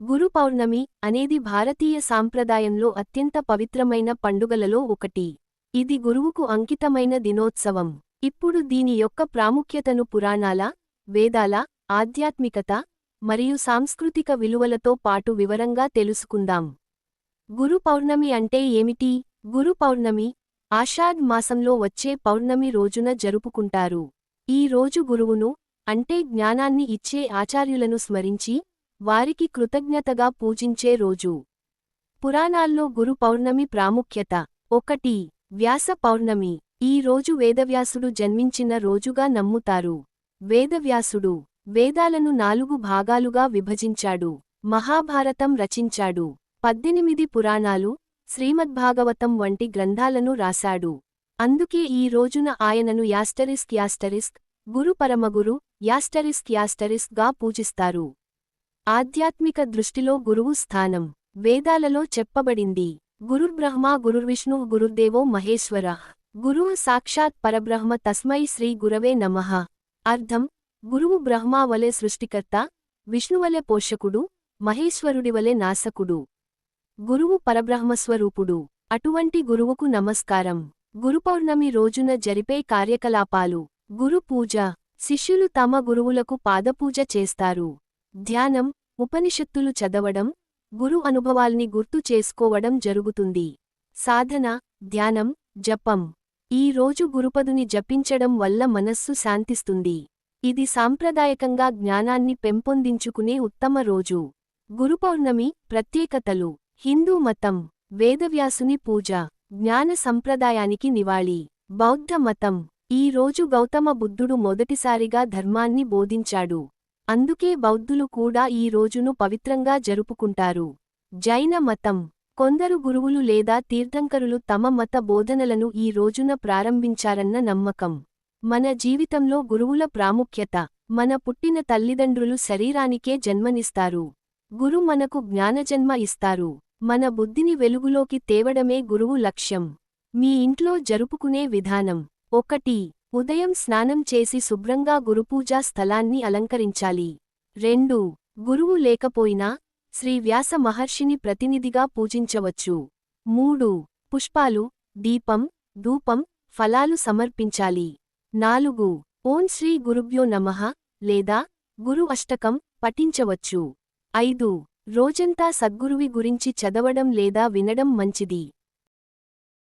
గురు పౌర్ణమి అనేది భారతీయ సాంప్రదాయంలో అత్యంత పవిత్రమైన పండుగలలో ఒకటి. ఇది గురువుకు అంకితమైన దినోత్సవం. ఇప్పుడు దీని యొక్క ప్రాముఖ్యతను పురాణాల వేదాల ఆధ్యాత్మికత మరియు సాంస్కృతిక విలువలతో పాటు వివరంగా తెలుసుకుందాం. గురు పౌర్ణమి అంటే ఏమిటి? గురు పౌర్ణమి ఆషాఢ్ మాసంలో వచ్చే పౌర్ణమి రోజున జరుపుకుంటారు. ఈ రోజు గురువును అంటే జ్ఞానాన్ని ఇచ్చే ఆచార్యులను స్మరించి వారికి కృతజ్ఞతగా పూజించే రోజు. పురాణాల్లో గురు పౌర్ణమి ప్రాముఖ్యత. ఒకటి. వ్యాస పౌర్ణమి. ఈ రోజు వేదవ్యాసుడు జన్మించిన రోజుగా నమ్ముతారు. వేదవ్యాసుడు వేదాలను నాలుగు భాగాలుగా విభజించాడు. మహాభారతం రచించాడు. పద్దెనిమిది పురాణాలు శ్రీమద్భాగవతం వంటి గ్రంథాలను రాశాడు. అందుకే ఈ రోజున ఆయనను యాస్టరిస్క్ యాస్టరిస్క్ గురు పరమగురు యాస్టరిస్క్ యాస్టరిస్క్గా పూజిస్తారు. ఆధ్యాత్మిక దృష్టిలో గురువు స్థానం. వేదాలలో చెప్పబడింది. గురుర్బ్రహ్మ గురుర్విష్ణు గురుర్దేవో మహేశ్వర. గురువు సాక్షాత్ పరబ్రహ్మ తస్మై శ్రీ గురవే నమః. అర్థం? గురువు బ్రహ్మా వలె సృష్టికర్త విష్ణువలె పోషకుడు మహేశ్వరుడివలె నాసకుడు గురువు పరబ్రహ్మస్వరూపుడు. అటువంటి గురువుకు నమస్కారం. గురుపౌర్ణమి రోజున జరిపే కార్యకలాపాలు. గురు పూజ. శిష్యులు తమ గురువులకు పాదపూజ చేస్తారు. ధ్యానం. ఉపనిషత్తులు చదవడం గురు అనుభవాల్ని గుర్తు చేసుకోవడం జరుగుతుంది. సాధన ధ్యానం జపం. ఈ రోజు గురుపదుని జపించడం వల్ల మనస్సు శాంతిస్తుంది. ఇది సాంప్రదాయకంగా జ్ఞానాన్ని పెంపొందించుకునే ఉత్తమ రోజు. గురుపౌర్ణమి ప్రత్యేకతలు. హిందూ మతం. వేదవ్యాసుని పూజ. జ్ఞాన సంప్రదాయానికి నివాళి. బౌద్ధ మతం. ఈ రోజు గౌతమ బుద్ధుడు మొదటిసారిగా ధర్మాన్ని బోధించాడు. అందుకే బౌద్ధులు కూడా ఈ రోజును పవిత్రంగా జరుపుకుంటారు. జైన మతం. కొందరు గురువులు లేదా తీర్థంకరులు తమ మత బోధనలను ఈ రోజున ప్రారంభించారన్న నమ్మకం. మన జీవితంలో గురువుల ప్రాముఖ్యత. మన పుట్టిన తల్లిదండ్రులు శరీరానికే జన్మనిస్తారు. గురు మనకు జ్ఞానజన్మ ఇస్తారు. మన బుద్ధిని వెలుగులోకి తేవడమే గురువు లక్ష్యం. మీ ఇంట్లో జరుపుకునే విధానం. ఒకటి. ఉదయం స్నానం చేసి శుభ్రంగా గురుపూజా స్థలాన్ని అలంకరించాలి. రెండు గురువు లేకపోయినా శ్రీ వ్యాస మహర్షిని ప్రతినిధిగా పూజించవచ్చు. మూడు పుష్పాలు దీపం ధూపం ఫలాలు సమర్పించాలి. నాలుగు ఓం శ్రీ గురుభ్యో నమః లేదా గురు అష్టకం పఠించవచ్చు. ఐదు రోజంతా సద్గురువి గురించి చదవడం లేదా వినడం మంచిది.